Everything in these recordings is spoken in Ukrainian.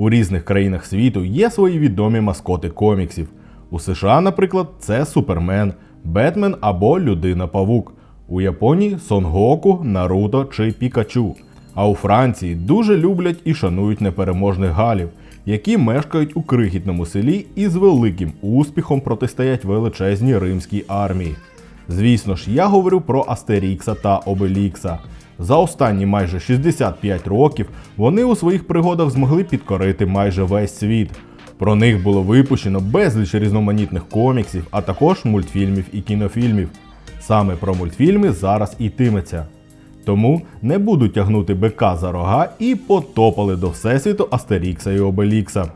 У різних країнах світу є свої відомі маскоти коміксів. У США, наприклад, це Супермен, Бетмен або Людина Павук. У Японії Сон Гоку, Наруто чи Пікачу. А у Франції дуже люблять і шанують непереможних галів, які мешкають у крихітному селі і з великим успіхом протистоять величезній римській армії. Звісно ж, я говорю про Астерікса та Обелікса. За останні майже 65 років вони у своїх пригодах змогли підкорити майже весь світ. Про них було випущено безліч різноманітних коміксів, а також мультфільмів і кінофільмів. Саме про мультфільми зараз йтиметься. Тому не буду тягнути бика за рога і потопали до Всесвіту Астерікса і Обелікса.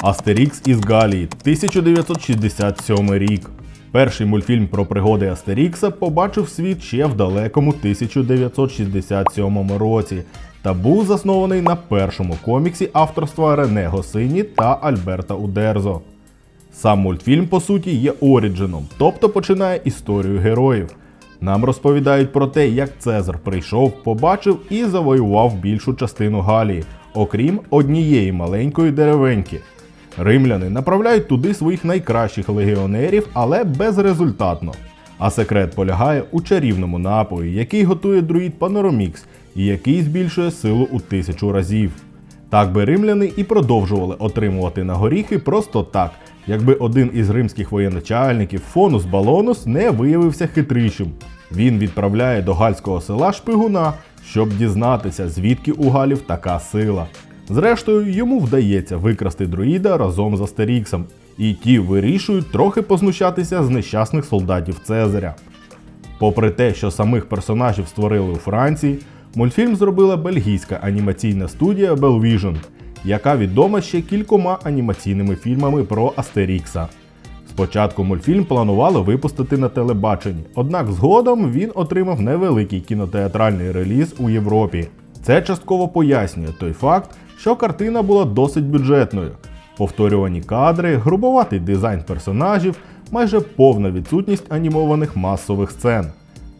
Астерікс із Галії, 1967 рік. Перший мультфільм про пригоди Астерікса побачив світ ще в далекому 1967 році та був заснований на першому коміксі авторства Рене Госині та Альберта Удерзо. Сам мультфільм, по суті, є оріджином, тобто починає історію героїв. Нам розповідають про те, як Цезар прийшов, побачив і завоював більшу частину Галії, окрім однієї маленької деревеньки. Римляни направляють туди своїх найкращих легіонерів, але безрезультатно. А секрет полягає у чарівному напої, який готує друїд Паноромікс і який збільшує силу у тисячу разів. Так би римляни і продовжували отримувати на горіхи просто так, якби один із римських воєначальників Фонус Балонус не виявився хитрішим. Він відправляє до гальського села шпигуна, щоб дізнатися, звідки у галів така сила. Зрештою, йому вдається викрасти друїда разом з Астеріксом, і ті вирішують трохи познущатися з нещасних солдатів Цезаря. Попри те, що самих персонажів створили у Франції, мультфільм зробила бельгійська анімаційна студія Belvision, яка відома ще кількома анімаційними фільмами про Астерікса. Спочатку мультфільм планували випустити на телебаченні, однак згодом він отримав невеликий кінотеатральний реліз у Європі. Це частково пояснює той факт, що картина була досить бюджетною. Повторювані кадри, грубоватий дизайн персонажів, майже повна відсутність анімованих масових сцен.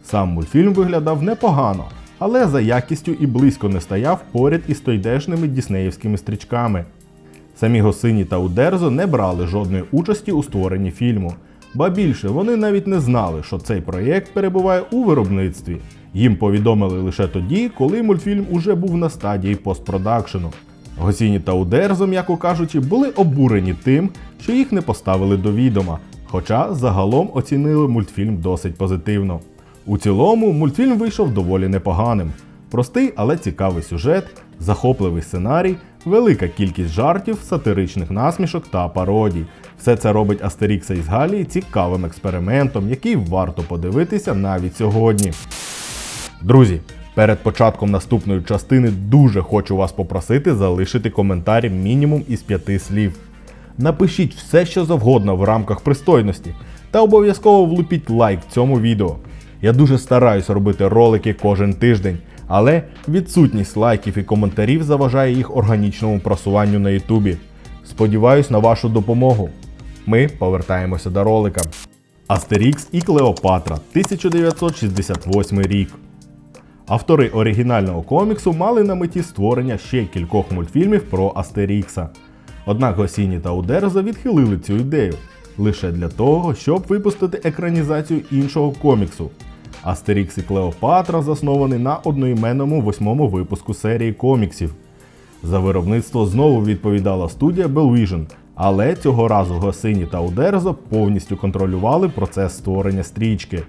Сам мультфільм виглядав непогано, але за якістю і близько не стояв поряд із тойдешними діснеївськими стрічками. Самі Госині та Удерзо не брали жодної участі у створенні фільму, ба більше вони навіть не знали, що цей проєкт перебуває у виробництві. Їм повідомили лише тоді, коли мультфільм уже був на стадії постпродакшену. Госіні та Удерзо, м'яко кажучи, були обурені тим, що їх не поставили до відома, хоча загалом оцінили мультфільм досить позитивно. У цілому мультфільм вийшов доволі непоганим. Простий, але цікавий сюжет, захопливий сценарій, велика кількість жартів, сатиричних насмішок та пародій. Все це робить Астерікса із Галії цікавим експериментом, який варто подивитися навіть сьогодні. Друзі, перед початком наступної частини дуже хочу вас попросити залишити коментарі мінімум із п'яти слів. Напишіть все, що завгодно в рамках пристойності, та обов'язково влупіть лайк цьому відео. Я дуже стараюсь робити ролики кожен тиждень, але відсутність лайків і коментарів заважає їх органічному просуванню на Ютубі. Сподіваюсь на вашу допомогу. Ми повертаємося до ролика. Астерікс і Клеопатра 1968 рік. Автори оригінального коміксу мали на меті створення ще кількох мультфільмів про Астерікса. Однак Госіні та Удерзо відхилили цю ідею лише для того, щоб випустити екранізацію іншого коміксу. Астерікс і Клеопатра заснований на одноіменному восьмому випуску серії коміксів. За виробництво знову відповідала студія Belvision, але цього разу Госині та Удерзо повністю контролювали процес створення стрічки.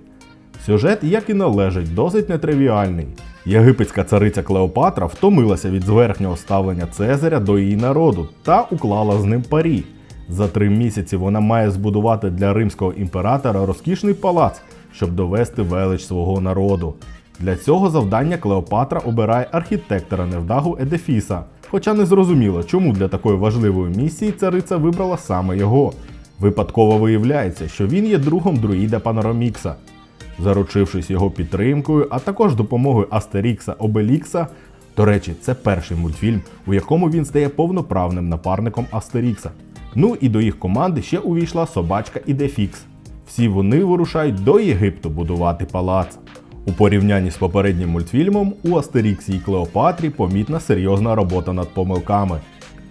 Сюжет, як і належить, досить нетривіальний. Єгипетська цариця Клеопатра втомилася від зверхнього ставлення Цезаря до її народу та уклала з ним парі. За три місяці вона має збудувати для римського імператора розкішний палац, щоб довести велич свого народу. Для цього завдання Клеопатра обирає архітектора невдагу Едефіса, хоча не зрозуміло, чому для такої важливої місії цариця вибрала саме його. Випадково виявляється, що він є другом друїда Паноромікса. Заручившись його підтримкою, а також допомогою Астерікса Обелікса. До речі, це перший мультфільм, у якому він стає повноправним напарником Астерікса. Ну і до їх команди ще увійшла собачка Ідефікс. Всі вони вирушають до Єгипту будувати палац. У порівнянні з попереднім мультфільмом у Астеріксі і Клеопатрі помітна серйозна робота над помилками.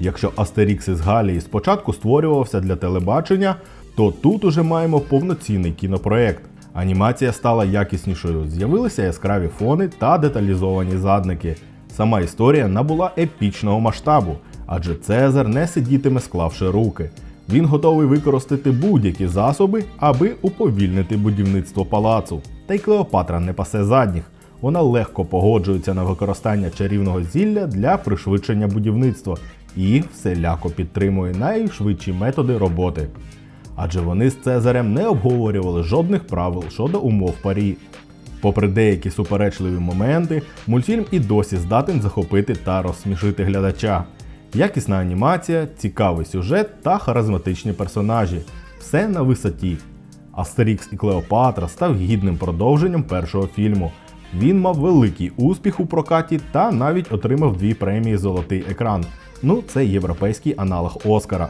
Якщо Астерікс із Галії спочатку створювався для телебачення, то тут уже маємо повноцінний кінопроект. Анімація стала якіснішою, з'явилися яскраві фони та деталізовані задники. Сама історія набула епічного масштабу, адже Цезар не сидітиме склавши руки. Він готовий використати будь-які засоби, аби уповільнити будівництво палацу. Та й Клеопатра не пасе задніх. Вона легко погоджується на використання чарівного зілля для пришвидшення будівництва і всіляко підтримує найшвидші методи роботи. Адже вони з Цезарем не обговорювали жодних правил щодо умов парі. Попри деякі суперечливі моменти, мультфільм і досі здатен захопити та розсмішити глядача. Якісна анімація, цікавий сюжет та харизматичні персонажі. Все на висоті. Астерікс і Клеопатра став гідним продовженням першого фільму. Він мав великий успіх у прокаті та навіть отримав дві премії Золотий екран. Ну, це європейський аналог Оскара.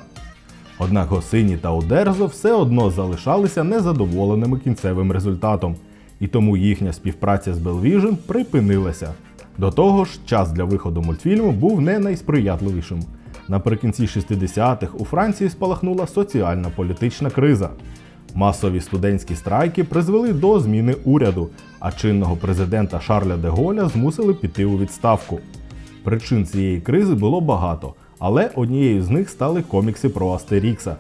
Однак Госині та Удерзо все одно залишалися незадоволеними кінцевим результатом, і тому їхня співпраця з Belvision припинилася. До того ж, час для виходу мультфільму був не найсприятливішим. Наприкінці 60-х у Франції спалахнула соціальна політична криза. Масові студентські страйки призвели до зміни уряду, а чинного президента Шарля де Голля змусили піти у відставку. Причин цієї кризи було багато, але однією з них стали комікси про Астерікса.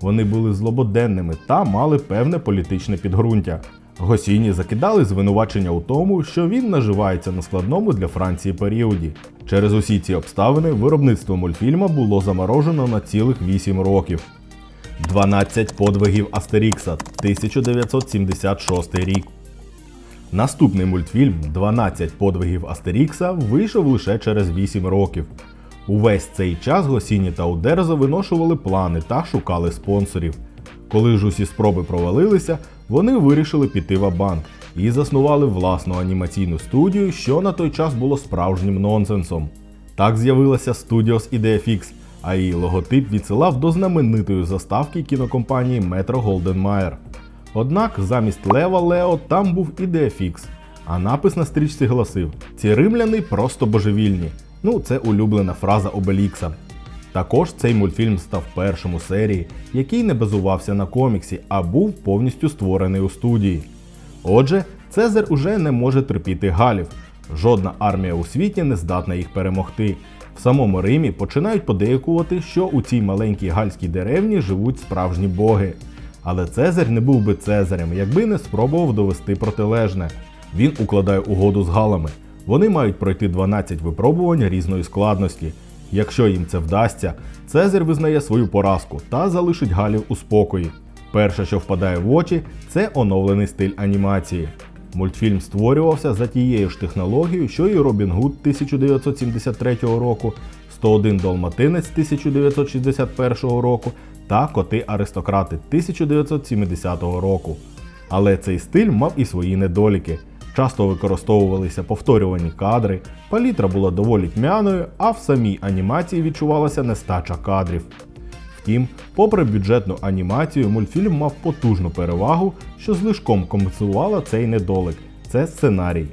Вони були злободенними та мали певне політичне підґрунтя. Госіні закидали звинувачення у тому, що він наживається на складному для Франції періоді. Через усі ці обставини виробництво мультфільма було заморожено на цілих 8 років. 12 подвигів Астерікса 1976 рік. Наступний мультфільм 12 подвигів Астерікса вийшов лише через 8 років. Увесь цей час Госіні та Удерзо виношували плани та шукали спонсорів. Коли ж усі спроби провалилися, вони вирішили піти в банк і заснували власну анімаційну студію, що на той час було справжнім нонсенсом. Так з'явилася Studios IdeaFix, а її логотип відсилав до знаменитої заставки кінокомпанії Metro Golden Mayer. Однак замість Лева Лео там був Ідеафікс, а напис на стрічці гласив: Ці римляни просто божевільні. Ну, це улюблена фраза Обелікса. Також цей мультфільм став першим у серії, який не базувався на коміксі, а був повністю створений у студії. Отже, Цезар уже не може терпіти галів. Жодна армія у світі не здатна їх перемогти. В самому Римі починають подейкувати, що у цій маленькій гальській деревні живуть справжні боги. Але Цезарь не був би Цезарем, якби не спробував довести протилежне. Він укладає угоду з галами. Вони мають пройти 12 випробувань різної складності. Якщо їм це вдасться, Цезар визнає свою поразку та залишить галів у спокої. Перше, що впадає в очі, це оновлений стиль анімації. Мультфільм створювався за тією ж технологією, що і Робін Гуд 1973 року, 101 Долматинець 1961 року та Коти Аристократи 1970 року. Але цей стиль мав і свої недоліки. Часто використовувалися повторювані кадри, палітра була доволі тьмяною, а в самій анімації відчувалася нестача кадрів. Втім, попри бюджетну анімацію, мультфільм мав потужну перевагу, що злишком компенсувала цей недолик це сценарій.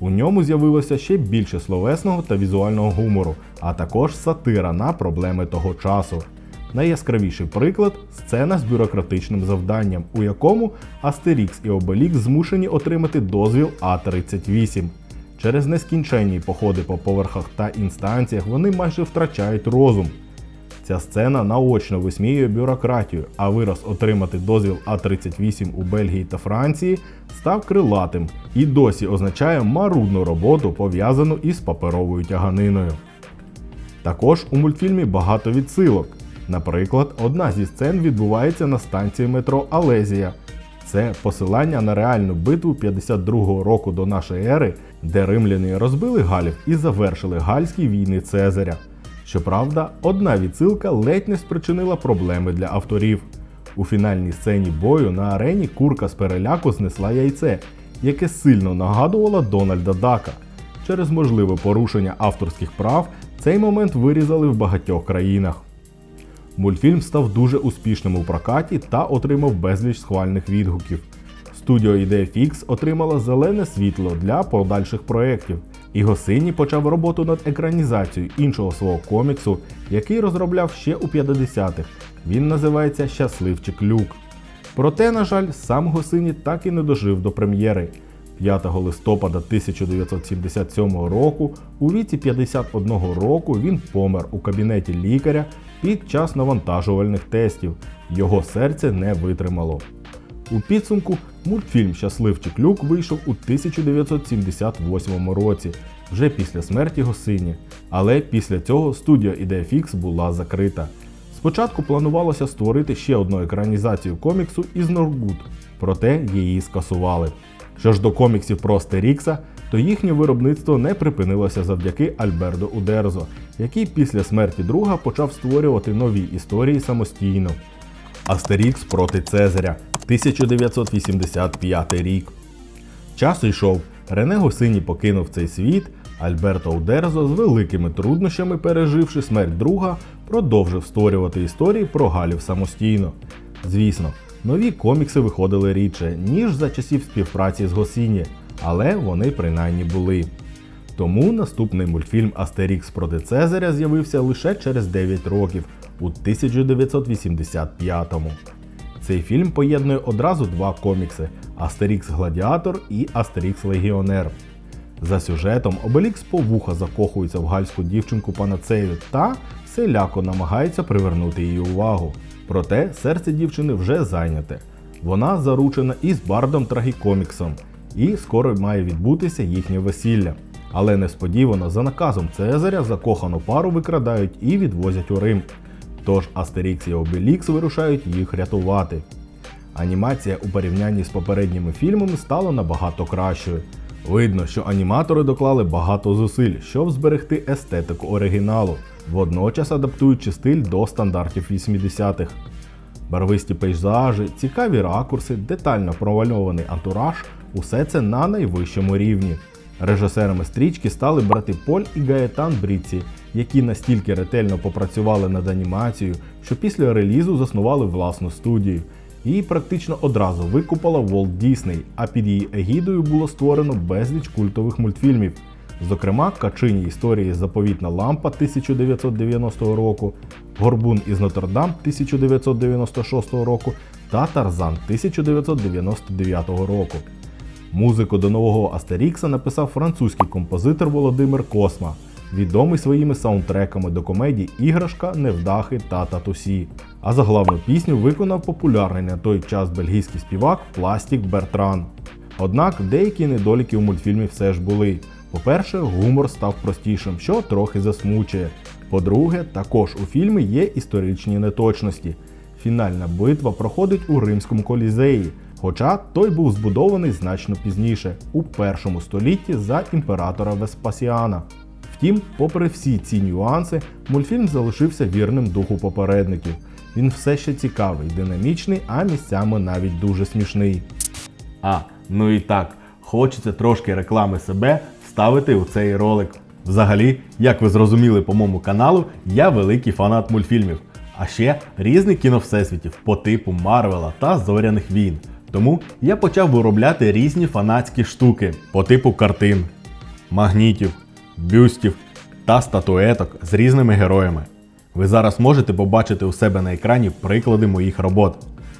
У ньому з'явилося ще більше словесного та візуального гумору, а також сатира на проблеми того часу. Найяскравіший приклад сцена з бюрократичним завданням, у якому Астерікс і Обелікс змушені отримати дозвіл А38. Через нескінченні походи по поверхах та інстанціях вони майже втрачають розум. Ця сцена наочно висміює бюрократію, а вираз отримати дозвіл А38 у Бельгії та Франції став крилатим і досі означає марудну роботу, пов'язану із паперовою тяганиною. Також у мультфільмі багато відсилок. Наприклад, одна зі сцен відбувається на станції метро Алезія. Це посилання на реальну битву 52-го року до нашої ери, де римляни розбили галів і завершили гальські війни Цезаря. Щоправда, одна відсилка ледь не спричинила проблеми для авторів. У фінальній сцені бою на арені курка з переляку знесла яйце, яке сильно нагадувало Дональда Дака. Через можливе порушення авторських прав цей момент вирізали в багатьох країнах. Мультфільм став дуже успішним у прокаті та отримав безліч схвальних відгуків. Студіо IdeaFix отримала зелене світло для подальших проєктів. І Госині почав роботу над екранізацією іншого свого коміксу, який розробляв ще у 50-х. Він називається Щасливчик Люк. Проте, на жаль, сам Госині так і не дожив до прем'єри. 5 листопада 1977 року, у віці 51 року, він помер у кабінеті лікаря під час навантажувальних тестів. Його серце не витримало. У підсумку мультфільм Щасливчик Люк вийшов у 1978 році, вже після смерті Госині. Але після цього студія Idefix була закрита. Спочатку планувалося створити ще одну екранізацію коміксу із Норгуд, проте її скасували. Що ж до коміксів про Астерікса, то їхнє виробництво не припинилося завдяки Альбердо Удерзо, який після смерті друга почав створювати нові історії самостійно. Астерікс проти Цезаря 1985 рік. Час йшов. Рене Госині покинув цей світ. Альберто Удерзо з великими труднощами, переживши смерть друга, продовжив створювати історії про Галів самостійно. Звісно, нові комікси виходили рідше, ніж за часів співпраці з Госіні, але вони принаймні були. Тому наступний мультфільм Астерікс проти Цезаря з'явився лише через 9 років у 1985-му. Цей фільм поєднує одразу два комікси: Астерікс Гладіатор і Астерікс Легіонер. За сюжетом Обелікс по вуха закохується в гальську дівчинку Панацею та всіляко намагається привернути її увагу. Проте серце дівчини вже зайняте. Вона заручена із бардом Трагікоміксом, і скоро має відбутися їхнє весілля. Але несподівано за наказом Цезаря закохану пару викрадають і відвозять у Рим. Тож Астерікс і Обелікс вирушають їх рятувати. Анімація у порівнянні з попередніми фільмами стала набагато кращою. Видно, що аніматори доклали багато зусиль, щоб зберегти естетику оригіналу, водночас адаптуючи стиль до стандартів 80-х. Барвисті пейзажі, цікаві ракурси, детально провальований антураж усе це на найвищому рівні. Режисерами стрічки стали брати Поль і Гаетан Бріці, які настільки ретельно попрацювали над анімацією, що після релізу заснували власну студію. Її практично одразу викупала Walt Disney, а під її егідою було створено безліч культових мультфільмів. Зокрема, Качині історії Заповітна лампа 1990 року, Горбун із Нотр-Дам 1996 року та Тарзан 1999 року. Музику до нового Астерікса написав французький композитор Володимир Косма, відомий своїми саундтреками до комедій Іграшка, Невдахи та Татусі. А заглавну пісню виконав популярний на той час бельгійський співак Пластік Бертран. Однак деякі недоліки у мультфільмі все ж були. По-перше, гумор став простішим, що трохи засмучує. По-друге, також у фільмі є історичні неточності. Фінальна битва проходить у Римському колізеї, хоча той був збудований значно пізніше, у першому столітті за імператора Веспасіана. Втім, попри всі ці нюанси, мультфільм залишився вірним духу попередників. Він все ще цікавий, динамічний, а місцями навіть дуже смішний. А, ну і так, хочеться трошки реклами себе вставити у цей ролик. Взагалі, як ви зрозуміли по моєму каналу, я великий фанат мультфільмів, а ще різних кіновсесвітів по типу Марвела та Зоряних війн. Тому я почав виробляти різні фанатські штуки по типу картин, магнітів, бюстів та статуеток з різними героями. Ви зараз можете побачити у себе на екрані приклади моїх робот.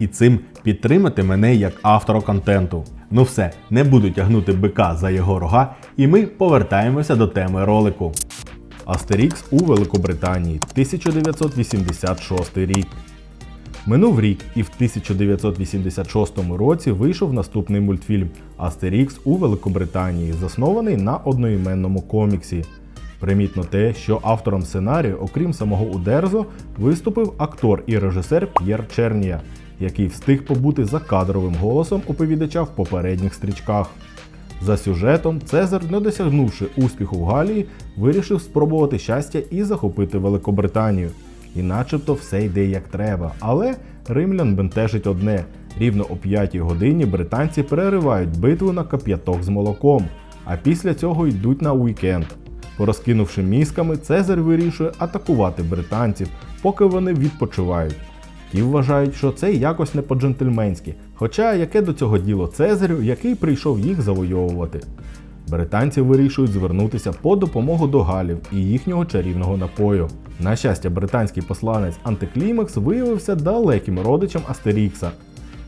І цим підтримати мене як автора контенту. Ну все, не буду тягнути бика за його рога, і ми повертаємося до теми ролику. Астерікс у Великобританії 1986 рік. Минув рік, і в 1986 році вийшов наступний мультфільм Астерікс у Великобританії, заснований на одноіменному коміксі. Примітно те, що автором сценарію, окрім самого Удерзо, виступив актор і режисер П'єр Чернія, який встиг побути закадровим голосом оповідача в попередніх стрічках. За сюжетом, Цезар, не досягнувши успіху в Галії, вирішив спробувати щастя і захопити Великобританію. І начебто все йде як треба, але римлян бентежить одне: рівно о 5 годині британці переривають битву на кап'яток з молоком, а після цього йдуть на уікенд. Порозкинувши мізками, Цезар вирішує атакувати британців, поки вони відпочивають. Ті вважають, що це якось не по-джентльменськи, хоча яке до цього діло Цезарю, який прийшов їх завойовувати. Британці вирішують звернутися по допомогу до галів і їхнього чарівного напою. На щастя, британський посланець Антиклімакс виявився далеким родичем Астерікса.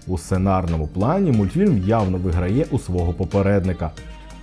У сценарному плані мультфільм явно виграє у свого попередника.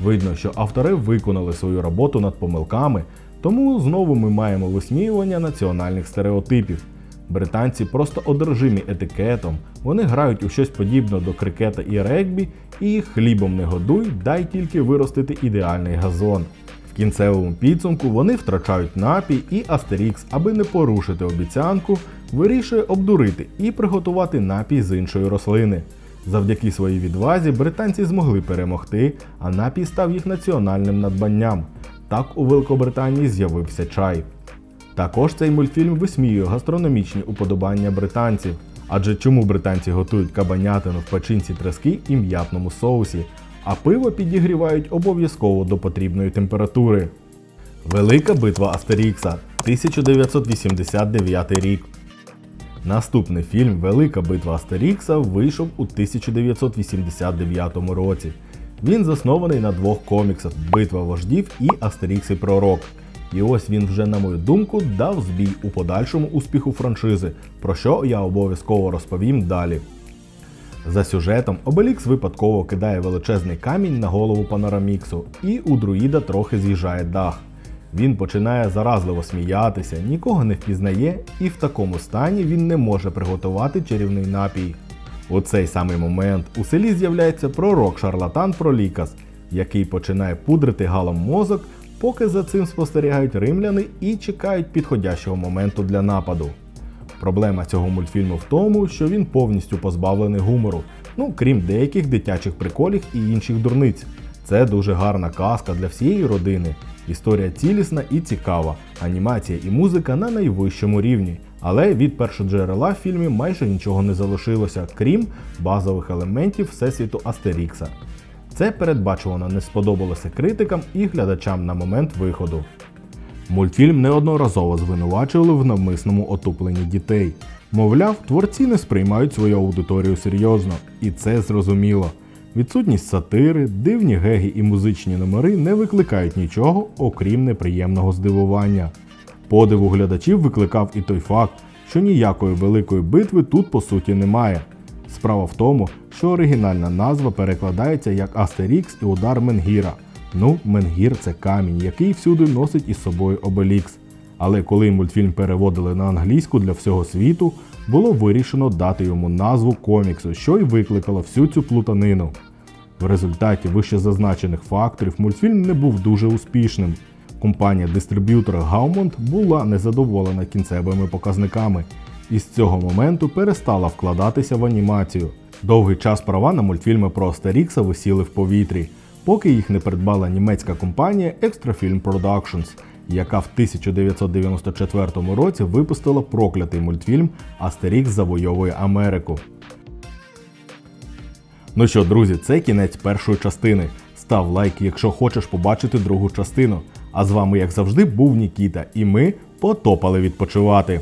Видно, що автори виконали свою роботу над помилками, тому знову ми маємо висміювання національних стереотипів. Британці просто одержимі етикетом, вони грають у щось подібне до крикета і регбі, і хлібом не годуй, дай тільки виростити ідеальний газон. В кінцевому підсумку вони втрачають напій і Астерікс, аби не порушити обіцянку, вирішує обдурити і приготувати напій з іншої рослини. Завдяки своїй відвазі британці змогли перемогти, а напій став їх національним надбанням. Так у Великобританії з'явився чай. Також цей мультфільм висміює гастрономічні уподобання британців. Адже чому британці готують кабанятину в печінці трески і м'ятному соусі, а пиво підігрівають обов'язково до потрібної температури. Велика битва Астерікса 1989 рік. Наступний фільм Велика битва Астерікса вийшов у 1989 році. Він заснований на двох коміксах Битва вождів і Астерікс і Пророк. І ось він вже, на мою думку, дав збій у подальшому успіху франшизи, про що я обов'язково розповім далі. За сюжетом Обелікс випадково кидає величезний камінь на голову Панораміксу, і у друїда трохи з'їжджає дах. Він починає заразливо сміятися, нікого не впізнає, і в такому стані він не може приготувати чарівний напій. У цей самий момент у селі з'являється пророк шарлатан Пролікас, який починає пудрити галом мозок, поки за цим спостерігають римляни і чекають підходящого моменту для нападу. Проблема цього мультфільму в тому, що він повністю позбавлений гумору, ну крім деяких дитячих приколів і інших дурниць. Це дуже гарна казка для всієї родини. Історія цілісна і цікава, анімація і музика на найвищому рівні. Але від першоджерела в фільмі майже нічого не залишилося, крім базових елементів всесвіту Астерікса. Це передбачувано не сподобалося критикам і глядачам на момент виходу. Мультфільм неодноразово звинувачували в навмисному отупленні дітей. Мовляв, творці не сприймають свою аудиторію серйозно, і це зрозуміло. Відсутність сатири, дивні геги і музичні номери не викликають нічого, окрім неприємного здивування. Подиву глядачів викликав і той факт, що ніякої великої битви тут по суті немає. Справа в тому, що оригінальна назва перекладається як Астерікс і удар Менгіра. Ну, Менгір це камінь, який всюди носить із собою Обелікс. Але коли мультфільм переводили на англійську для всього світу, було вирішено дати йому назву коміксу, що й викликало всю цю плутанину. В результаті вище зазначених факторів мультфільм не був дуже успішним. Компанія-дистриб'ютор Gaumont була незадоволена кінцевими показниками і з цього моменту перестала вкладатися в анімацію. Довгий час права на мультфільми про Астерікса висіли в повітрі, поки їх не придбала німецька компанія Extra Film Productions, яка в 1994 році випустила проклятий мультфільм Астерікс завойовує Америку. Ну що, друзі, це кінець першої частини. Став лайк, якщо хочеш побачити другу частину. А з вами, як завжди, був Нікіта, і ми потопали відпочивати.